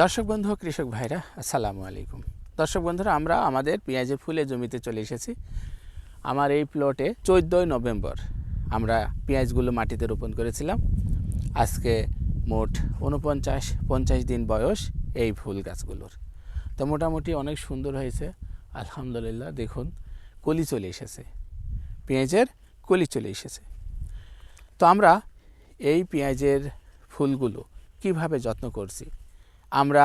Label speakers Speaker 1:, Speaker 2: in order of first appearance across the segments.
Speaker 1: দর্শক বন্ধু, কৃষক ভাইরা, আসসালামু আলাইকুম। দর্শক বন্ধুরা, আমরা আমাদের পেঁয়াজের ফুলের জমিতে চলে এসেছি। আমার এই প্লটে চোদ্দোই নভেম্বর আমরা পেঁয়াজগুলো মাটিতে রোপণ করেছিলাম। আজকে মোট উনপঞ্চাশ, পঞ্চাশ দিন বয়স এই ফুল গাছগুলোর। তো মোটামুটি অনেক সুন্দর হয়েছে। আলহামদুলিল্লাহ, দেখুন, কলি চলে এসেছে। পেঁয়াজের কলি চলে এসেছে। তো আমরা এই পেঁয়াজের ফুলগুলো কীভাবে যত্ন করছি? আমরা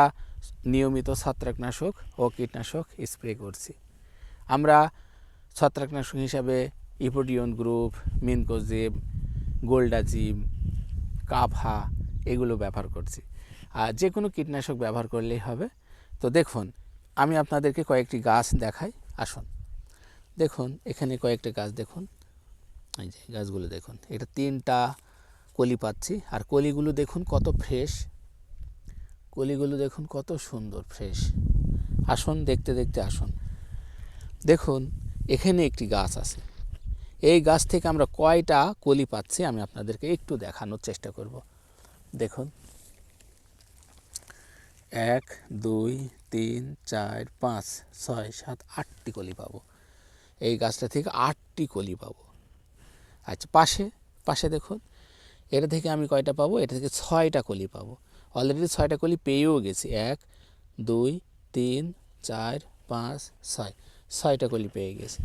Speaker 1: নিয়মিত ছত্রাকনাশক ও কীটনাশক স্প্রে করছি। আমরা ছত্রাকনাশক হিসাবে ইপোডিয়ন গ্রুপ, মিনকোজিব, গোল্ডাজিম, কাভা এগুলো ব্যবহার করছি। আর যে কোনো কীটনাশক ব্যবহার করলেই হবে। তো দেখুন, আমি আপনাদেরকে কয়েকটি গাছ দেখাই। আসুন। দেখুন, এখানে কয়েকটা গাছ দেখুন। এই যে গাছগুলো দেখুন, এটা তিনটা কলি পাচ্ছি। আর কলিগুলো দেখুন কত ফ্রেশ। কলিগুলো দেখুন কত সুন্দর ফ্রেশ আসুন, দেখতে দেখতে আসুন। দেখুন, এখানে একটি গাছ আছে। এই গাছ থেকে আমরা কয়টা কলি পাচ্ছি আমি আপনাদেরকে একটু দেখানোর চেষ্টা করব। দেখুন। এক, দুই, তিন, চার, পাঁচ, ছয়, সাত, আটটি কলি পাবো। এই গাছটা থেকে আটটি কলি পাবো। আচ্ছা পাশে পাশে দেখুন। এটা থেকে আমি কয়টা পাবো? এটা থেকে ছয়টা কলি পাবো। অলরেডি ছয়টা কলি পেয়েও গেছি। এক, দুই, তিন, চার, পাঁচ, ছয়। ছয়টা কলি পেয়ে গেছি।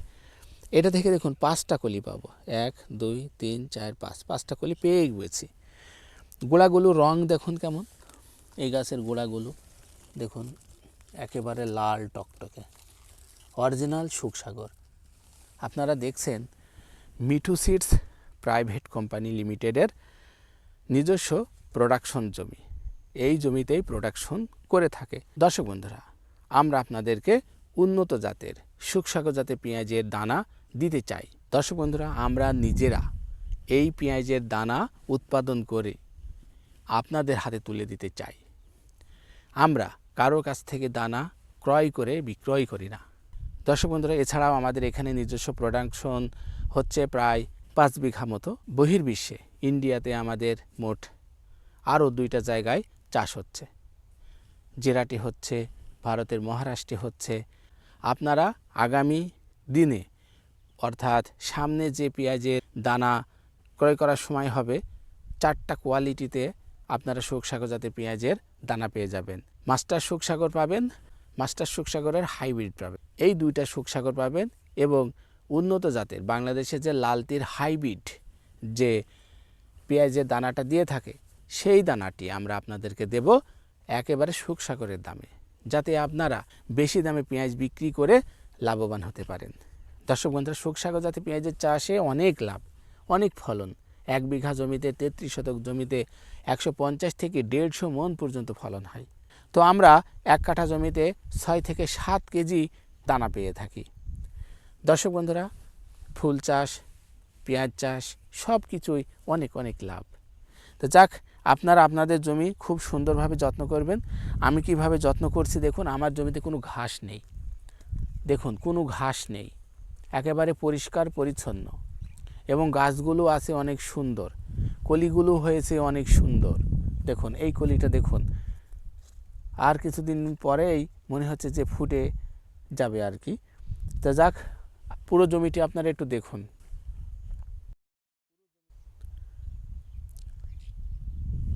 Speaker 1: এটা থেকে দেখুন পাঁচটা কলি পাবো। এক, দুই, তিন, চার, পাঁচ। পাঁচটা কলি পেয়ে গেছি। গোড়াগুলো রং দেখুন কেমন। এই গাছের গোড়াগুলো দেখুন একেবারে লাল টকটকে। অরিজিনাল সুখসাগর। আপনারা দেখছেন মিঠু সিডস প্রাইভেট কোম্পানি লিমিটেডের নিজস্ব প্রোডাকশন জমি। এই জমিতেই প্রোডাকশন করে থাকে। দর্শক বন্ধুরা, আমরা আপনাদেরকে উন্নত জাতের সুখসাগর জাতের পেঁয়াজের দানা দিতে চাই। দর্শক বন্ধুরা, আমরা নিজেরা এই পেঁয়াজের দানা উৎপাদন করে আপনাদের হাতে তুলে দিতে চাই। আমরা কারও কাছ থেকে দানা ক্রয় করে বিক্রয় করি না। দর্শক বন্ধুরা, এছাড়াও আমাদের এখানে নিজস্ব প্রোডাকশন হচ্ছে প্রায় পাঁচ বিঘা মতো বহির্বিশ্বে। ইন্ডিয়াতে আমাদের মোট আরও দুইটা জায়গায় চাষ হচ্ছে। জেরাটি হচ্ছে, ভারতের মহারাষ্ট্রে হচ্ছে। আপনারা আগামী দিনে, অর্থাৎ সামনে যে পেঁয়াজের দানা ক্রয় করার সময় হবে, চারটা কোয়ালিটিতে আপনারা সুখসাগর জাতের পেঁয়াজের দানা পেয়ে যাবেন। মাস্টার সুখসাগর পাবেন, মাস্টার সুখসাগরের হাইব্রিড পাবেন। এই দুইটা সুখসাগর পাবেন এবং উন্নত জাতের, বাংলাদেশে যে লালতির হাইব্রিড যে পেঁয়াজের দানাটা দিয়ে থাকে সেই দানাটি আমরা আপনাদেরকে দেব একেবারে সুখসাগরের দামে, যাতে আপনারা বেশি দামে পেঁয়াজ বিক্রি করে লাভবান হতে পারেন। দর্শক বন্ধুরা সুখসাগর জাতীয় পেঁয়াজের চাষে অনেক লাভ, অনেক ফলন, এক বিঘা জমিতে তেত্রিশ শতক জমিতে একশো পঞ্চাশ থেকে দেড়শো মন পর্যন্ত ফলন হয়। তো আমরা এক কাঠা জমিতে ছয় থেকে সাত কেজি দানা পেয়ে থাকি। দর্শক বন্ধুরা, ফুল চাষ, পেঁয়াজ চাষ সব কিছুই অনেক অনেক লাভ। তো যাক আপনারা আপনাদের জমি খুব সুন্দরভাবে যত্ন করবেন। আমি কীভাবে যত্ন করছি দেখুন, আমার জমিতে কোনো ঘাস নেই। দেখুন, কোনো ঘাস নেই। একেবারে পরিষ্কার, পরিচ্ছন্ন। এবং গাছগুলো আছে অনেক সুন্দর। কলিগুলো হয়েছে অনেক সুন্দর। দেখুন, এই কলিটা দেখুন। আর কিছুদিন পরেই মনে হচ্ছে যে ফুটে যাবে আর কি। তো যাক, পুরো জমিটি আপনারা একটু দেখুন।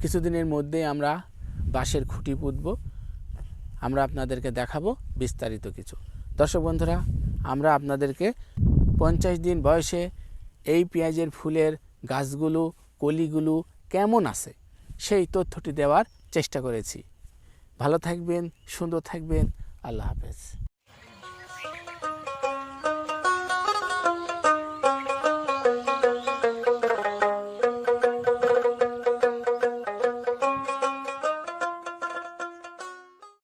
Speaker 1: কিছুদিনের মধ্যেই আমরা বাঁশের খুঁটি পুঁতব। আমরা আপনাদেরকে দেখাবো বিস্তারিত কিছু। দর্শক বন্ধুরা, আমরা আপনাদেরকে পঞ্চাশ দিন বয়সে এই পেঁয়াজের ফুলের গাছগুলো, কলিগুলো কেমন আছে সেই তথ্যটি দেওয়ার চেষ্টা করেছি। ভালো থাকবেন, সুন্দর থাকবেন। আল্লাহ হাফেজ।